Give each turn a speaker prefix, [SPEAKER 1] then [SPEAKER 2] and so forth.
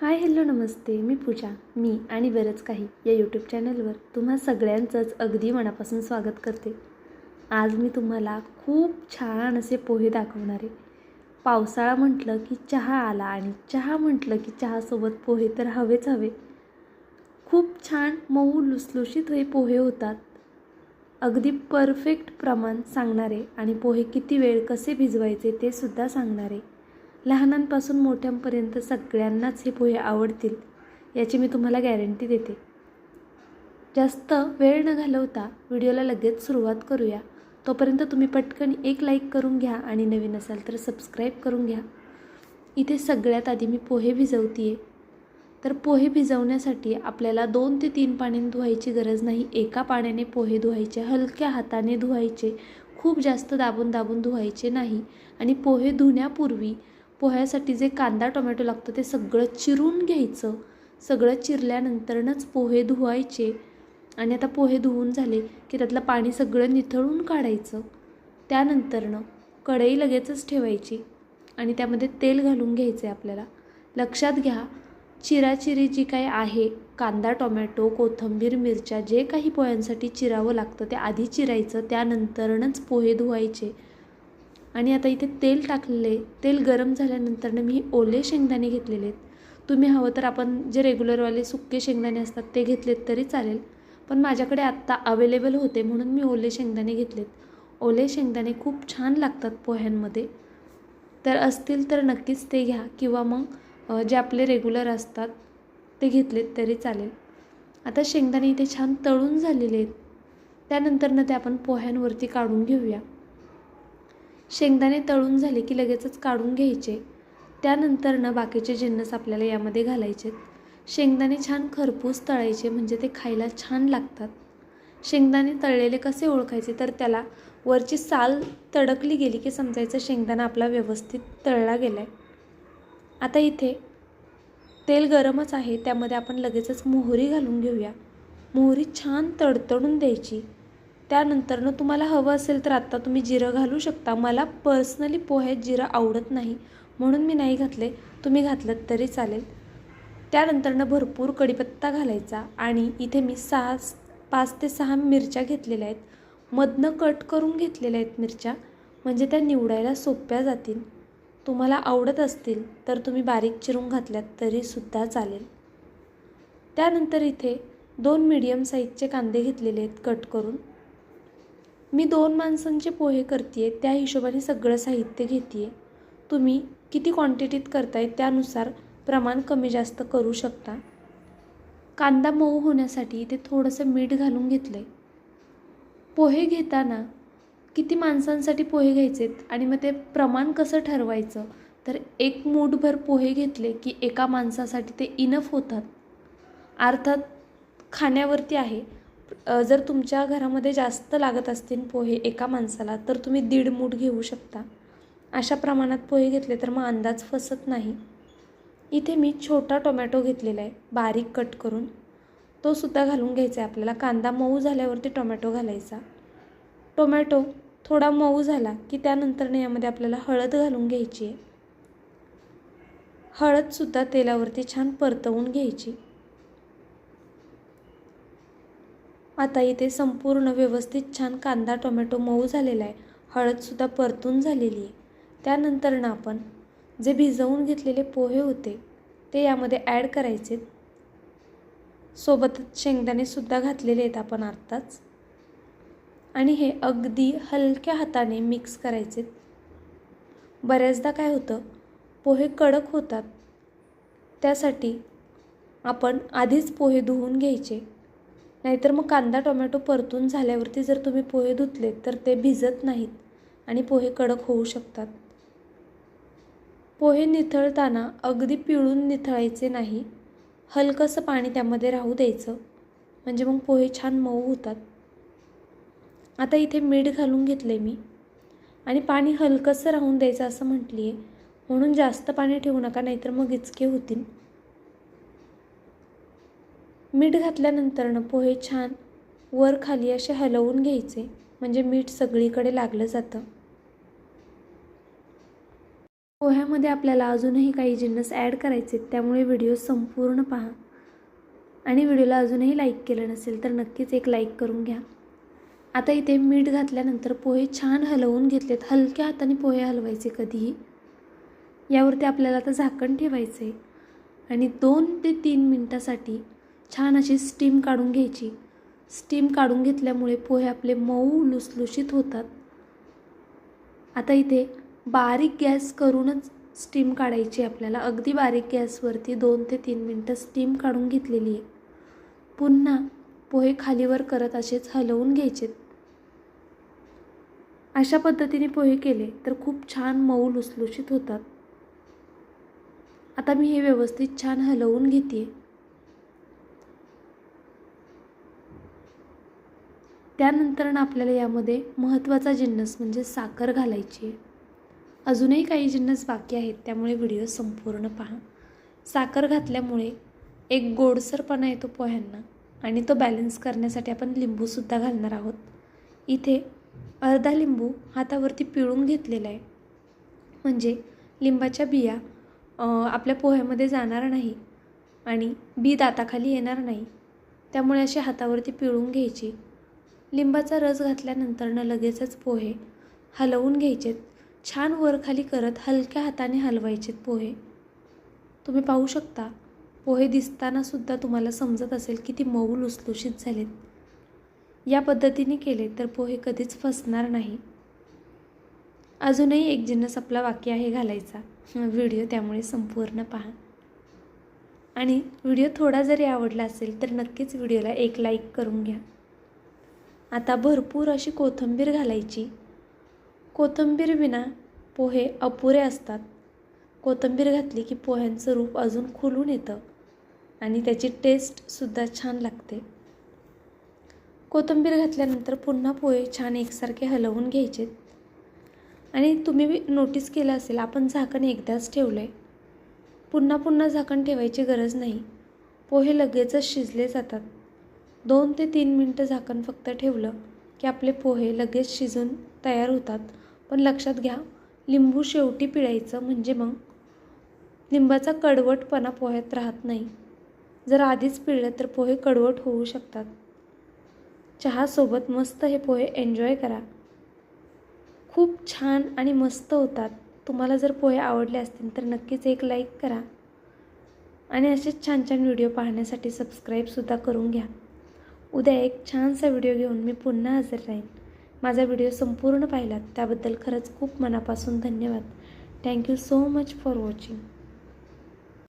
[SPEAKER 1] Hi hello नमस्ते. मी पूजा मी आणि बरंच काही या यूट्यूब चॅनलवर तुम्हा सगळ्यांचंच अगदी मनापासून स्वागत करते. आज मी तुम्हाला खूप छान असे पोहे दाखवणार आहे. पावसाळा म्हटलं की चहा आला आणि चहा म्हटलं की चहासोबत पोहे तर हवेच हवे. खूप छान मऊ लुसलुशीत हे पोहे होतात. अगदी परफेक्ट प्रमाण सांगणारे आणि पोहे किती वेळ कसे भिजवायचे ते सुद्धा सांगणारे. लहानांपासून मोठ्यांपर्यंत सगळ्यांनाच हे पोहे आवडतील याची मी तुम्हाला गॅरंटी देते. जास्त वेळ न घालवता व्हिडिओला लगेच सुरुवात करूया. तोपर्यंत तुम्ही पटकन एक लाईक करून घ्या आणि नवीन असाल तर सबस्क्राईब करून घ्या. इथे सगळ्यात आधी मी पोहे भिजवते आहे तर पोहे भिजवण्यासाठी आपल्याला दोन ते तीन पाण्याने धुवायची गरज नाही. एका पाण्याने पोहे धुवायचे हलक्या हाताने धुवायचे खूप जास्त दाबून दाबून धुवायचे नाही. आणि पोहे धुण्यापूर्वी पोह्यासाठी जे कांदा टोमॅटो लागतं ते सगळं चिरून घ्यायचं. सगळं चिरल्यानंतरनंच पोहे धुवायचे. आणि आता पोहे धुवून झाले की त्यातलं पाणी सगळं निथळून काढायचं. त्यानंतरनं कढई लगेचच ठेवायची आणि त्यामध्ये तेल घालून घ्यायचं आहे आपल्याला. लक्षात घ्या चिराचिरी जी काही आहे कांदा टोमॅटो कोथिंबीर मिरच्या जे काही पोह्यांसाठी चिरावं लागतं ते आधी चिरायचं त्यानंतरनंच पोहे धुवायचे. आणि आता इथे तेल टाकलेले तेल गरम झाल्यानंतरनं मी ओले शेंगदाणे घेतलेले आहेत. तुम्ही हवं तर आपण जे रेग्युलरवाले सुके शेंगदाणे असतात ते घेतलेत तरी चालेल. पण माझ्याकडे आत्ता अवेलेबल होते म्हणून मी ओले शेंगदाणे घेतलेत. ओले शेंगदाणे खूप छान लागतात पोह्यांमध्ये. तर असतील तर नक्कीच ते घ्या किंवा मग जे आपले रेग्युलर असतात ते घेतलेत तरी चालेल. आता शेंगदाणे इथे छान तळून झालेले आहेत. त्यानंतरनं ते आपण पोह्यांवरती काढून घेऊया. शेंगदाणे तळून झाले की लगेचच काढून घ्यायचे. त्यानंतरनं बाकीचे जिन्नस आपल्याला यामध्ये घालायचे शेंगदाणे छान खरपूस तळायचे म्हणजे ते खायला छान लागतात. शेंगदाणे तळलेले कसे ओळखायचे तर त्याला वरची साल तडकली गेली की समजायचं शेंगदाणा आपला व्यवस्थित तळला गेला आहे आता इथे तेल गरमच आहे त्यामध्ये आपण लगेचच मोहरी घालून घेऊया. मोहरी छान तडतडून द्यायची. त्यानंतरनं तुम्हाला हवं असेल तर आत्ता तुम्ही जिरं घालू शकता. मला पर्सनली पोह्यात जिरं आवडत नाही. म्हणून मी नाही घातले. तुम्ही घातलं तरी चालेल. त्यानंतरनं भरपूर कढीपत्ता घालायचा आणि इथे मी सहा पाच ते सहा मिरच्या घेतलेल्या आहेत. मधनं कट करून घेतलेल्या आहेत मिरच्या. म्हणजे त्या निवडायला सोप्या जातील. तुम्हाला आवडत असतील तर तुम्ही बारीक चिरून घातल्यात तरीसुद्धा चालेल. त्यानंतर इथे दोन मीडियम साईजचे कांदे घेतलेले आहेत कट करून. मी दोन माणसांचे पोहे करते आहे त्या हिशोबाने सगळं साहित्य घेते आहे तुम्ही किती क्वांटिटीत करताय त्यानुसार प्रमाण कमी जास्त करू शकता. कांदा मऊ होण्यासाठी इथे थोडंसं मीठ घालून घेतलं आहे पोहे घेताना किती माणसांसाठी पोहे घ्यायचेत आणि मग ते प्रमाण कसं ठरवायचं? तर एक मूठभर पोहे घेतले की एका माणसासाठी ते इनफ होतात. अर्थात खाण्यावरती आहे. जर तुमच्या घरामध्ये जास्त लागत असतील पोहे एका माणसाला तर तुम्ही दीड मूठ घेऊ शकता. अशा प्रमाणात पोहे घेतले तर मग अंदाज फसत नाही. इथे मी छोटा टोमॅटो घेतलेला आहे बारीक कट करून. तो सुद्धा घालून घ्यायचा आहे आपल्याला. कांदा मऊ झाल्यावरती टोमॅटो घालायचा. टोमॅटो थोडा मऊ झाला की त्यानंतरने यामध्ये आपल्याला हळद घालून घ्यायची आहे. हळदसुद्धा तेलावरती छान परतवून घ्यायची. आता इथे संपूर्ण व्यवस्थित छान कांदा टोमॅटो मऊ झालेला आहे. हळदसुद्धा परतून झालेली आहे. त्यानंतरनं आपण जे भिजवून घेतलेले पोहे होते ते यामध्ये ॲड करायचे. सोबतच शेंगदाणेसुद्धा घातलेले आहेत आपण आत्ताच. आणि हे अगदी हलक्या हाताने मिक्स करायचे. बऱ्याचदा काय होतं पोहे कडक होतात. त्यासाठी आपण आधीच पोहे धुवून घ्यायचे. नाहीतर मग कांदा टोमॅटो परतून झाल्यावरती जर तुम्ही पोहे धुतले तर ते भिजत नाहीत आणि पोहे कडक होऊ शकतात. पोहे निथळताना अगदी पिळून निथळायचे नाही. हलकंसं पाणी त्यामध्ये राहू द्यायचं. म्हणजे मग पोहे छान मऊ होतात. आता इथे मीठ घालून घेतलं आहे मी. आणि पाणी हलकंसं राहून द्यायचं असं म्हटली आहे म्हणून जास्त पाणी ठेवू नका नाहीतर मग इचके होतील. मीठ घातल्यानंतरनं पोहे छान वर खाली असे हलवून घ्यायचे. म्हणजे मीठ सगळीकडे लागलं जातं. पोह्यामध्ये आपल्याला अजूनही काही जिन्नस ॲड करायचे आहेत, त्यामुळे व्हिडिओ संपूर्ण पहा. आणि व्हिडिओला अजूनही लाईक केलं नसेल तर नक्कीच एक लाईक करून घ्या. आता इथे मीठ घातल्यानंतर पोहे छान हलवून घेतलेत. हलक्या हाताने पोहे हलवायचे कधीही. यावरती आपल्याला आता झाकण ठेवायचं आहे आणि दोन ते तीन मिनटासाठी छान अशी स्टीम काढून घ्यायची. स्टीम काढून घेतल्यामुळे पोहे आपले मऊ लुसलुशीत होतात. आता इथे बारीक गॅस करूनच स्टीम काढायची आपल्याला. अगदी बारीक गॅसवरती दोन ते तीन मिनटं स्टीम काढून घेतलेली आहे. पुन्हा पोहे खालीवर करत असेच हलवून घ्यायचेत. अशा पद्धतीने पोहे केले तर खूप छान मऊ लुसलुशीत होतात. आता मी हे व्यवस्थित छान हलवून घेते त्यानंतर आपल्याला यामध्ये महत्त्वाचा जिन्नस म्हणजे साखर घालायची आहे. अजूनही काही जिन्नस बाकी आहेत त्यामुळे व्हिडिओ संपूर्ण पहा. साखर घातल्यामुळे एक गोडसरपणा येतो पोह्यांना आणि तो बॅलन्स करण्यासाठी आपण लिंबूसुद्धा घालणार आहोत. इथे अर्धा लिंबू हातावरती पिळून घेतलेला आहे. म्हणजे लिंबाच्या बिया आपल्या पोह्यामध्ये जाणार नाही आणि बी दाताखाली येणार नाही. त्यामुळे असे हातावरती पिळून घ्यायची. लिंबाचा रस घातल्यानंतरनं लगेचच पोहे हलवून घ्यायचेत. छान वरखाली करत हलक्या हाताने हलवायचेत पोहे. तुम्ही पाहू शकता पोहे दिसतानासुद्धा तुम्हाला समजत असेल की ती मऊ लुसलुशीत झालेत. या पद्धतीने केले तर पोहे कधीच फसणार नाही. अजूनही एक जिन्नस आपला वाक्य आहे घालायचा. व्हिडिओ त्यामुळे संपूर्ण पहा. आणि व्हिडिओ थोडा जरी आवडला असेल तर नक्कीच व्हिडिओला एक लाईक करून घ्या. आता भरपूर अशी कोथिंबीर घालायची. कोथिंबीर विना पोहे अपुरे असतात. कोथिंबीर घातली की पोह्यांचं रूप अजून खुलून येतं आणि त्याची टेस्टसुद्धा छान लागते. कोथिंबीर घातल्यानंतर पुन्हा पोहे छान एकसारखे हलवून घ्यायचे. आणि तुम्ही नोटीस केलं असेल आपण झाकण एकदाच ठेवलं आहे पुन्हा पुन्हा झाकण ठेवायची गरज नाही. पोहे लगेचच शिजले जातात. दोन ते तीन मिनटं झाकण फक्त ठेवलं की आपले पोहे लगेच शिजून तयार होतात. पण लक्षात घ्या लिंबू शेवटी पिळायचं म्हणजे मग लिंबाचा कडवटपणा पोह्यात राहत नाही. जर आधीच पिळलं तर पोहे कडवट होऊ शकतात. चहासोबत मस्त हे पोहे एन्जॉय करा. खूप छान आणि मस्त होतात. तुम्हाला जर पोहे आवडले असतील तर नक्कीच एक लाईक करा. आणि असेच छान छान व्हिडिओ पाहण्यासाठी सबस्क्राईबसुद्धा करून घ्या. उद्या एक छानसा व्हिडिओ घेऊन मी पुन्हा हजर राहीन. माझा व्हिडिओ संपूर्ण पाहिलात त्याबद्दल खरंच खूप मनापासून धन्यवाद. Thank you so much for watching